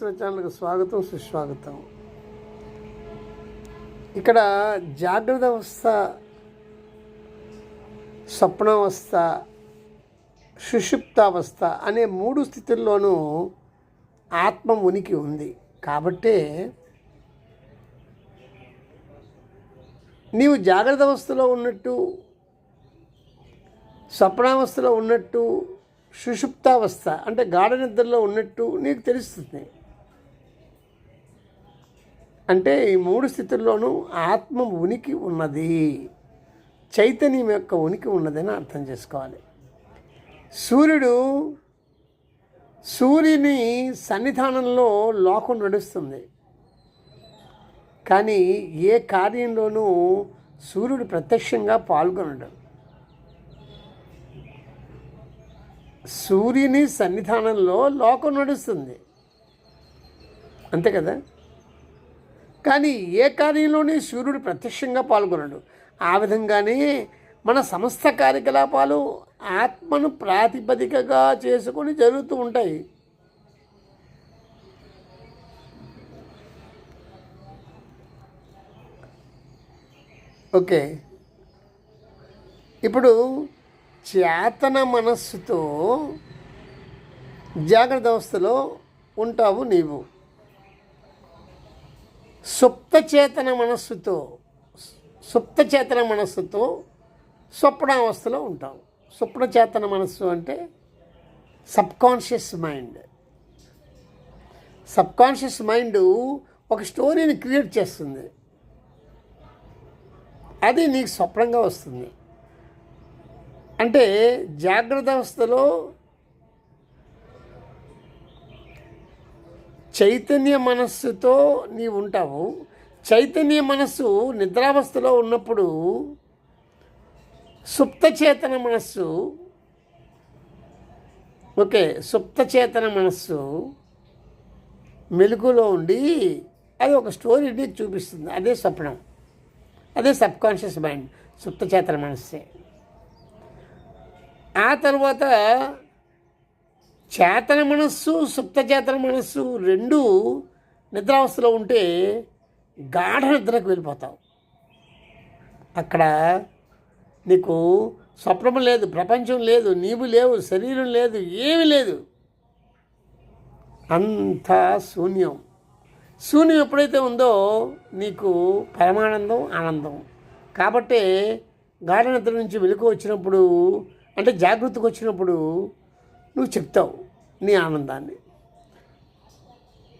ఛానల్కి స్వాగతం సుస్వాగతం. ఇక్కడ జాగ్రత్త అవస్థ స్వప్నావస్థ సుషుప్తావస్థ అనే మూడు స్థితుల్లోనూ ఆత్మ ఉనికి ఉంది. కాబట్టే నీవు జాగ్రత్త అవస్థలో ఉన్నట్టు స్వప్నావస్థలో ఉన్నట్టు సుషుప్తావస్థ అంటే గాఢ నిద్రలో ఉన్నట్టు నీకు తెలుస్తుంది. అంటే ఈ మూడు స్థితుల్లోనూ ఆత్మ ఉనికి ఉన్నది. చైతన్యం యొక్క ఉనికి ఉన్నదని అర్థం చేసుకోవాలి. సూర్యుడు సూర్యుని సన్నిధానంలో లోకం నడుస్తుంది. కానీ ఏ కార్యంలోనూ సూర్యుడు ప్రత్యక్షంగా పాల్గొనడు. సూర్యుని సన్నిధానంలో లోకం నడుస్తుంది. అంతే కదా? కానీ ఏ కార్యంలోనే సూర్యుడు ప్రత్యక్షంగా పాల్గొనడు. ఆ విధంగానే మన సమస్త కార్యకలాపాలు ఆత్మను ప్రాతిపదికగా చేసుకొని జరుగుతూ ఉంటాయి. ఓకే. ఇప్పుడు చేతన మనస్సుతో జాగ్రత్త అవస్థలో ఉంటావు నీవు. సుప్త చేతన మనస్సుతో సుప్తచేతన మనస్సుతో స్వప్నావస్థలో ఉంటాం. సుప్నచేతన మనస్సు అంటే సబ్కాన్షియస్ మైండ్. సబ్కాన్షియస్ మైండ్ ఒక స్టోరీని క్రియేట్ చేస్తుంది. అది నీకు స్వప్నంగా వస్తుంది. అంటే జాగ్రత్త అవస్థలో చైతన్య మనస్సుతో నీవు ఉంటావు. చైతన్య మనస్సు నిద్రావస్థలో ఉన్నప్పుడు సుప్తచేతన మనస్సు. ఓకే సుప్తచేతన మనస్సు మెలుగులో ఉండి అది ఒక స్టోరీ నీకు చూపిస్తుంది. అదే స్వప్నం. అదే సబ్కాన్షియస్ మైండ్ సుప్తచేతన మనస్సే. ఆ తర్వాత చేతన మనస్సు సుప్త చేతన మనస్సు రెండు నిద్రావస్థలో ఉంటే గాఢ నిద్రకు వెళ్ళిపోతావు. అక్కడ నీకు స్వప్నం లేదు ప్రపంచం లేదు నీవు లేవు శరీరం లేదు ఏమీ లేదు. అంతా శూన్యం. శూన్యం ఎప్పుడైతే ఉందో నీకు పరమానందం ఆనందం. కాబట్టే గాఢ నిద్ర నుంచి వెలుకు వచ్చినప్పుడు అంటే జాగృతికి వచ్చినప్పుడు నువ్వు చెప్తావు నీ ఆనందాన్ని.